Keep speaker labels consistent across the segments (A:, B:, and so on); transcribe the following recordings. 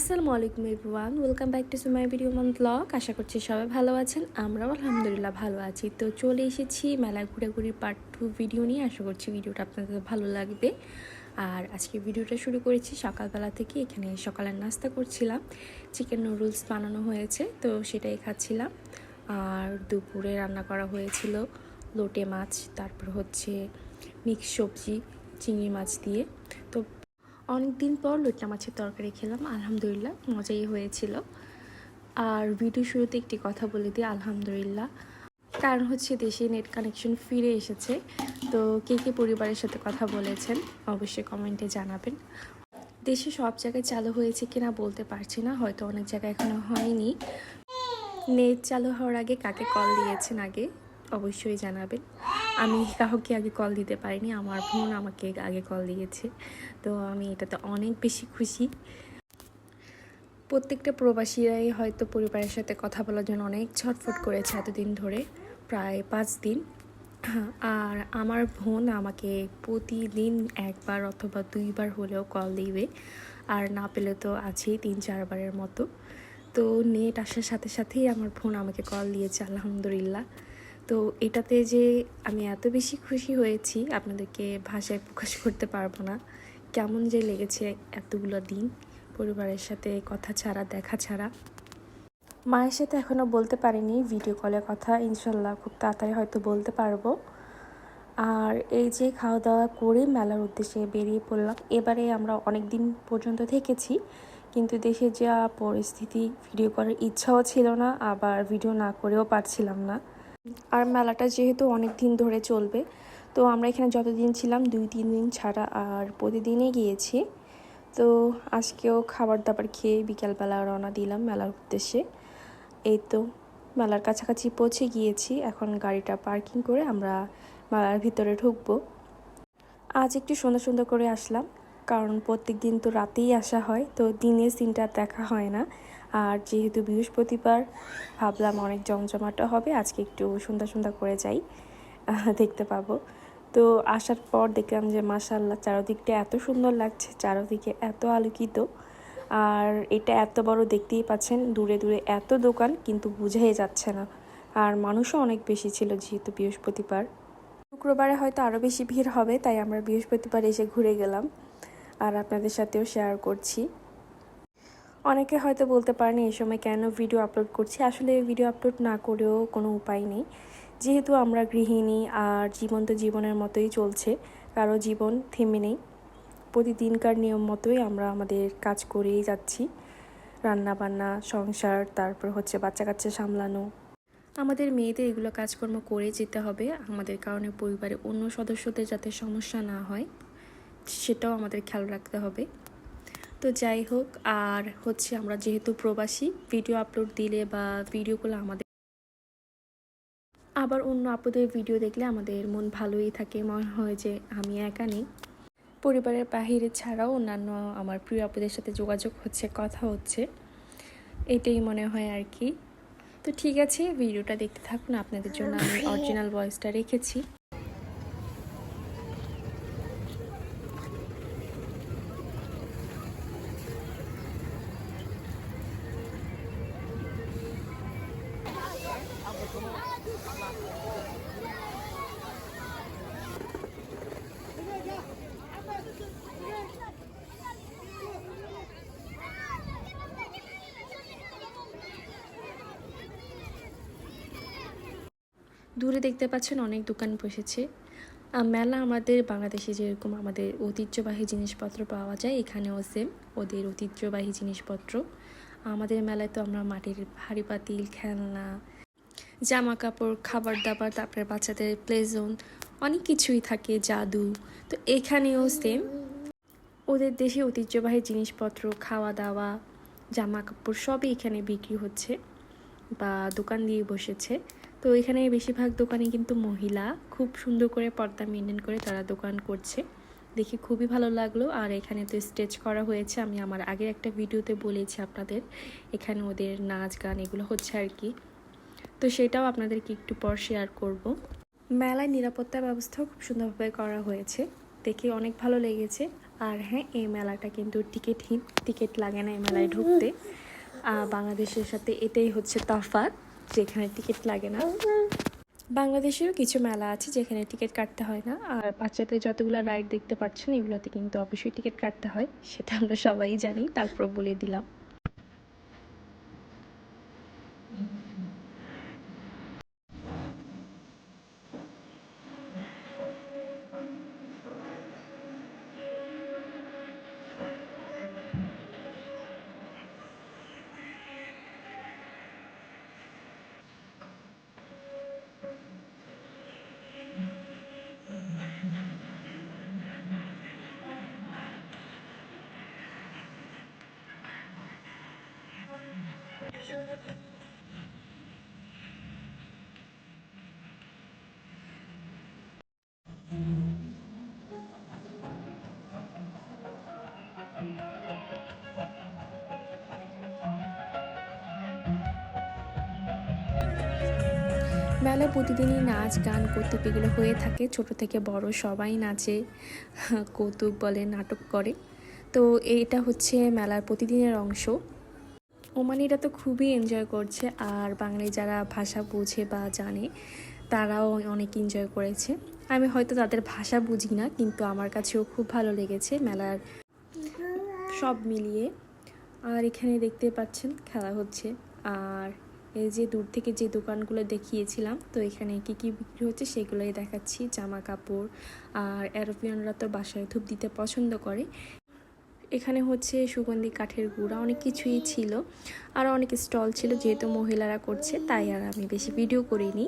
A: আসসালামু আলাইকুম everyone, welcome back to সুমাই ভিডিও মন ব্লগ। আশা করছি সবাই ভালো আছেন, আমরাও আলহামদুলিল্লাহ ভালো আছি। তো চলে এসেছি মেলা ঘুরাঘুরির পার্ট টু ভিডিও নিয়ে, আশা করছি ভিডিওটা আপনাদের ভালো লাগবে। আর আজকে ভিডিওটা শুরু করেছি সকালবেলা থেকে, এখানে সকালের নাস্তা করছিলাম। চিকেন নুডলস বানানো হয়েছে, তো সেটাই খাচ্ছিলাম। আর দুপুরে রান্না করা হয়েছিল লোটে মাছ, তারপর হচ্ছে মিক্স সবজি, চিংড়ি মাছ দিয়ে। অনেক দিন পর লোটনা মাছের তরকারি খেলাম, আলহামদুলিল্লাহ মজাই হয়েছিল। আর ভিডিও শুরুতে একটি কথা বলে দিই, আলহামদুলিল্লাহ। কারণ হচ্ছে দেশে নেট কানেকশন ফিরে এসেছে। তো কে কে পরিবারের সাথে কথা বলেছেন, অবশ্যই কমেন্টে জানাবেন। দেশে সব জায়গায় চালু হয়েছে কিনা বলতে পারছি না, হয়তো অনেক জায়গায় এখনও হয়নি। নেট চালু হওয়ার আগে কাকে কল দিয়েছেন আগে, অবশ্যই জানাবেন। আমি কাউকে আগে কল দিতে পারিনি, আমার বোন আমাকে আগে কল দিয়েছে। তো আমি এটাতে অনেক বেশি খুশি। প্রত্যেকটা প্রবাসীরাই হয়তো পরিবারের সাথে কথা বলার জন্য অনেক ছটফট করেছে এতদিন ধরে, প্রায় পাঁচ দিন। আর আমার বোন আমাকে প্রতিদিন একবার অথবা দুইবার হলেও কল দিবে। আর না পেলে তো আছেই তিন চারবারের মতো। তো নেট আসার সাথে সাথেই আমার বোন আমাকে কল দিয়েছে, আলহামদুলিল্লাহ। তো এটাতে যে আমি এত বেশি খুশি হয়েছি, আপনাদেরকে ভাষায় প্রকাশ করতে পারব না। কেমন যে লেগেছে এতগুলো দিন, পরিবারের সাথে কথা ছাড়া, দেখা ছাড়া। মায়ের সাথে এখনও বলতে পারিনি ভিডিও কলে কথা, ইনশাল্লাহ খুব তাড়াতাড়ি হয়তো বলতে পারব। আর এই যে খাওয়া দাওয়া করে মেলার উদ্দেশ্যে বেরিয়ে পড়লাম, এবারে আমরা অনেক দিন পর্যন্ত থেকেছি, কিন্তু দেশে যা পরিস্থিতি ভিডিও করার ইচ্ছাও ছিল না, আবার ভিডিও না করেও পারছিলাম না। আর মেলাটা যেহেতু অনেক দিন ধরে চলবে, তো আমরা এখানে যতদিন ছিলাম দুই, তিন দিন ছাড়া আর প্রতিদিনই গিয়েছি। তো আজকেও খাবার দাবার খেয়ে বিকালবেলা রওনা দিলাম মেলার উদ্দেশ্যে। এই তো, মেলার কাছাকাছি পৌঁছে গিয়েছি। এখন গাড়িটা পার্কিং করে আমরা মেলার ভিতরে ঢুকবো। আজ একটু সুন্দর সুন্দর করে আসলাম, কারণ প্রত্যেক দিন তো রাতেই আসা হয়, তো দিনের সিনটা দেখা হয় না। আর যেহেতু বৃহস্পতিবার, ভাবলাম অনেক জমজমাটা হবে, আজকে একটু সুন্দর সুন্দর করে যাই দেখতে পাবো। তো আসার পর দেখলাম যে মাসাল্লাহ চারোদিকটা এত সুন্দর লাগছে, চারোদিকে এত আলোকিত। আর এটা এত বড় দেখতেই পাচ্ছেন, দূরে দূরে এত দোকান, কিন্তু বুঝাই যাচ্ছে না। আর মানুষও অনেক বেশি ছিল যেহেতু বৃহস্পতিবার। শুক্রবারে হয়তো আরও বেশি ভিড় হবে, তাই আমরা বৃহস্পতিবার এসে ঘুরে গেলাম। আর আপনাদের সাথেও শেয়ার করছি। অনেকে হয়তো বলতে পারেন, এই সময় কেন ভিডিও আপলোড করছি? আসলে ভিডিও আপলোড না করেও কোনো উপায় নেই। যেহেতু আমরা গৃহিণী, আর জীবন তো জীবনের মতোই চলছে, কারও জীবন থেমে নেই। প্রতিদিনকার নিয়ম মতোই আমরা আমাদের কাজ করেই যাচ্ছি। রান্না বান্না সংসার, তারপর হচ্ছে বাচ্চা কাচ্চা সামলানো। আমাদের মেয়েদের এগুলো কাজকর্ম করে যেতে হবে। আমাদের কারণে পরিবারে অন্য সদস্যদের যাতে সমস্যা না হয়, সেটাও আমাদের খেয়াল রাখতে হবে। তো যাই হোক আর হচ্ছে আমরা যেহেতু প্রবাসী ভিডিও আপলোড দিলে বা ভিডিওগুলো আমাদের আবার অন্য আপুদের ভিডিও দেখলে আমাদের মন ভালোই থাকে। মনে হয় যে আমি একা নেই। পরিবারের বাহিরে ছাড়াও অন্যান্য আমার প্রিয় আপুদের সাথে যোগাযোগ হচ্ছে কথা হচ্ছে। এটাই মনে হয় আর কি। তো ঠিক আছে ভিডিওটা দেখতে থাকুন। আপনাদের জন্য আমি অরিজিনাল ভয়েসটা রেখেছি। দূরে দেখতে পাচ্ছেন অনেক দোকান বসেছে। মেলা আমাদের বাংলাদেশে যেরকম আমাদের ঐতিহ্যবাহী জিনিসপত্র পাওয়া যায়, এখানেও সেম ওদের ঐতিহ্যবাহী জিনিসপত্র। আমাদের মেলায় তো আমরা মাটির হাঁড়ি পাতিল, খেলনা জামা কাপড় খাবার দাবার তারপরে বাচ্চাদের প্লে জোন অনেক কিছুই থাকে, জাদু। তো এখানেও সেম ওদের দেশে ঐতিহ্যবাহী জিনিসপত্র খাওয়া দাওয়া জামা কাপড় সবই এখানে বিক্রি হচ্ছে বা দোকান দিয়ে বসেছে। তো এখানে বেশিরভাগ দোকানে কিন্তু মহিলা। খুব সুন্দর করে পর্দা মেনটেন করে তারা দোকান করছে। দেখে খুবই ভালো লাগল। আর এখানে তো স্টেজ করা হয়েছে। আমি আমার আগের একটা ভিডিওতে বলেছি আপনাদের। এখানে ওদের নাচ গান এগুলো হচ্ছে আর কি। তো সেটাও আপনাদেরকে একটু পর শেয়ার করব। মেলায় নিরাপত্তা ব্যবস্থাও খুব সুন্দরভাবে করা হয়েছে। দেখে অনেক ভালো লেগেছে। আর হ্যাঁ এই মেলাটা কিন্তু টিকিটহীন, টিকিট লাগে না এই মেলায় ঢুকতে। বাংলাদেশের সাথে এটাই হচ্ছে তফাৎ, যেখানে টিকিট লাগে না। বাংলাদেশেরও কিছু মেলা আছে যেখানে টিকিট কাটতে হয় না। আর বাচ্চাদের যতগুলো রাইড দেখতে পাচ্ছেন, এগুলোতে কিন্তু অবশ্যই টিকিট কাটতে হয়, সেটা আমরা সবাই জানি, তারপর বলে দিলাম। মেলায় প্রতিদিনই নাচ, গান কৌতুক এগুলো হয়ে থাকে। ছোট থেকে বড় সবাই নাচে, কৌতুক বলে, নাটক করে। তো এটা হচ্ছে মেলার প্রতিদিনের অংশ। ওমানিরা তো খুবই এনজয় করছে, আর বাঙালি যারা ভাষা বোঝে বা জানে, তারাও অনেক এনজয় করেছে। আমি হয়তো তাদের ভাষা বুঝি না, কিন্তু আমার কাছেও খুব ভালো লেগেছে মেলার সব মিলিয়ে। আর এখানে দেখতে পাচ্ছেন, খেলা হচ্ছে। আর এই যে দূর থেকে যে দোকানগুলো দেখিয়েছিলাম, তো এখানে কি কি বিক্রি হচ্ছে সেগুলোই দেখাচ্ছি। জামা কাপড়, আর অ্যারোপ্লেনরা তো বাসায় ধূপ দিতে পছন্দ করে। এখানে হচ্ছে সুগন্ধি কাঠের গুঁড়া, অনেক কিছুই ছিল। আর অনেক স্টল ছিল, যেহেতু মহিলারা করছে, তাই আর আমি বেশি ভিডিও করিনি।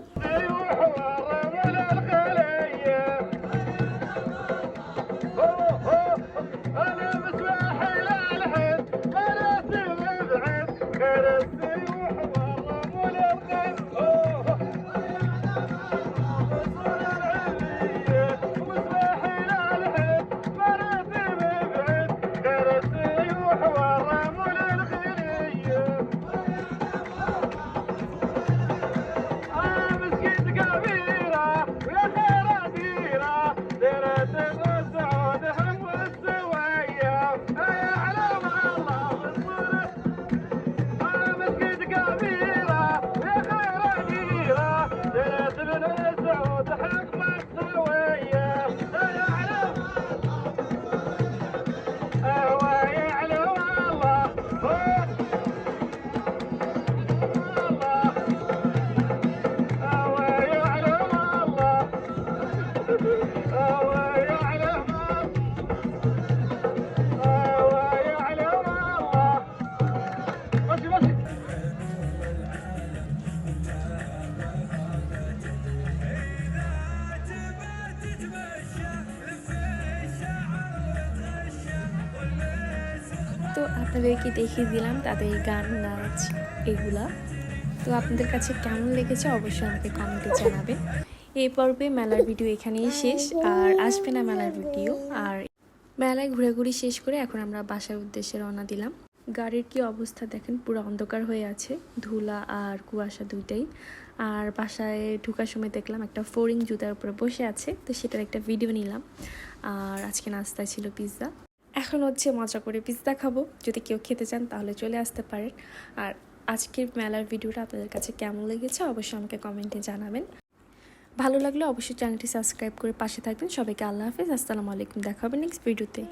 A: তো আপনাদেরকে দেখিয়ে দিলাম তাদের গান, নাচ এগুলা। তো আপনাদের কাছে কেমন লেগেছে অবশ্যই আমাকে কমেন্টে জানাবেন। এই পর্বে মেলার ভিডিও এখানেই শেষ, আর আসবে না মেলার ভিডিও। আর মেলায় ঘোরাঘুরি শেষ করে এখন আমরা বাসার উদ্দেশ্যে রওনা দিলাম। গাড়ির কি অবস্থা দেখেন, পুরো অন্ধকার হয়ে আছে, ধুলা আর কুয়াশা দুইটাই। আর বাসায় ঢুকার সময় দেখলাম একটা ফোরিং জুতার উপরে বসে আছে, তো সেটার একটা ভিডিও নিলাম। আর আজকে নাস্তায় ছিল পিৎজা এখন হচ্ছে মজা করে পিৎজা খাব। যদি কেউ খেতে চান তাহলে চলে আসতে পারেন। আর আজকের মেলার ভিডিওটা আপনাদের কাছে কেমন লেগেছে অবশ্যই আমাকে কমেন্টে জানাবেন। ভালো লাগলে অবশ্যই চ্যানেলটি সাবস্ক্রাইব করে পাশে থাকবেন। সবাইকে আল্লাহ হাফিজ। আসসালামু আলাইকুম। দেখাবেন নেক্সট ভিডিওতে